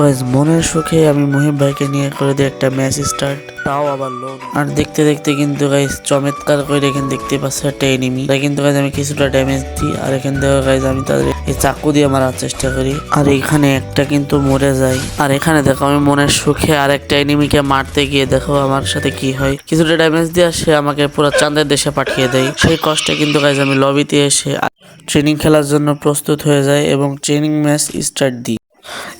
Guys মনের সুখে আমি মহিম ভাইকে নিয়ে করে দিই একটা ম্যাচ স্টার্ট তাও আবার লোন আর দেখতে দেখতে কিন্তু গাইজ চমৎকার করে এখানে দেখতে পাচ্ছি একটা এনিমি তাই কিন্তু গাইজ আমি কিছুটা ড্যামেজ দিই আর এখান থেকে গাইজ আমি তাদের এই চাকু দিয়ে মারার চেষ্টা করি। আর এখানে একটা কিন্তু মরে যায়। আর এখানে দেখো আমি মনের সুখে আর একটা এনিমিকে মারতে গিয়ে দেখো আমার সাথে কি হয়। কিছুটা ড্যামেজ দিয়ে সে আমাকে পুরো চাঁদের দেশে পাঠিয়ে দেয়। সেই কষ্টে কিন্তু গাইজ আমি লবিতে এসে ট্রেনিং খেলার জন্য প্রস্তুত হয়ে যায় এবং ট্রেনিং ম্যাচ স্টার্ট দিই।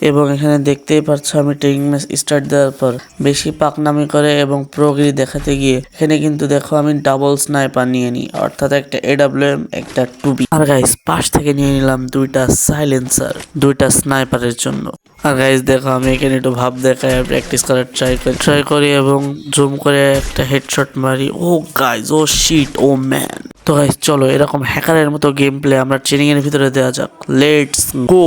এবং এখানে দেখতেই পাচ্ছ আমি ট্রেনিং ম্যাচ স্টার্ট দেওয়ার পর। বেশি পাকনামি করে এবং প্রোগিরি দেখাতে গিয়ে, এখানে কিন্তু দেখো আমি ডাবল স্নাইপার নিয়ে নিই, অর্থাৎ একটা এডাব্লিউএম একটা টুবি আর গাইস পাশ থেকে নিয়ে নিলাম দুইটা সাইলেন্সার দুইটা স্নাইপারের জন্য। আর গাইস দেখো আমি এখানে একটু ভাব দেখায় প্র্যাকটিস করার ট্রাই করি ট্রাই করি এবং জুম করে একটা হেডশট মারি। ও গাইস ও শিট ও ম্যান তো গাইস চলো এরকম হ্যাকারের মতো গেম প্লে আমরা ট্রেনিং এর ভিতরে দেওয়া যাক। Let's go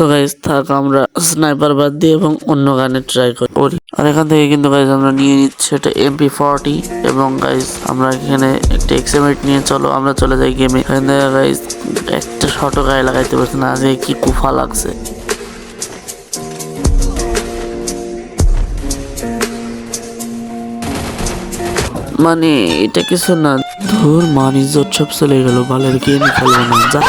তো গাইজ থাক, আমরা স্নাইপার বাদ দিয়ে এবং অন্য গানে ট্রাই করি। আর এখান থেকে কিন্তু গাইজ আমরা নিয়ে নিচ্ছি এটা এমপি ফর্টি এবং গাইজ আমরা এখানে একটা এক্সএমএট নিয়ে চলো, আমরা চলে যাই গেমে এখান থেকে গাইজ একটা শটও গায়ে লাগাইতে পারছি না আজকে কি কুফা লাগছে। মানে এটা কিছু না। ধুর মান ইজ্জত সব চলে গেল, বালের গেম খেলব না, যা।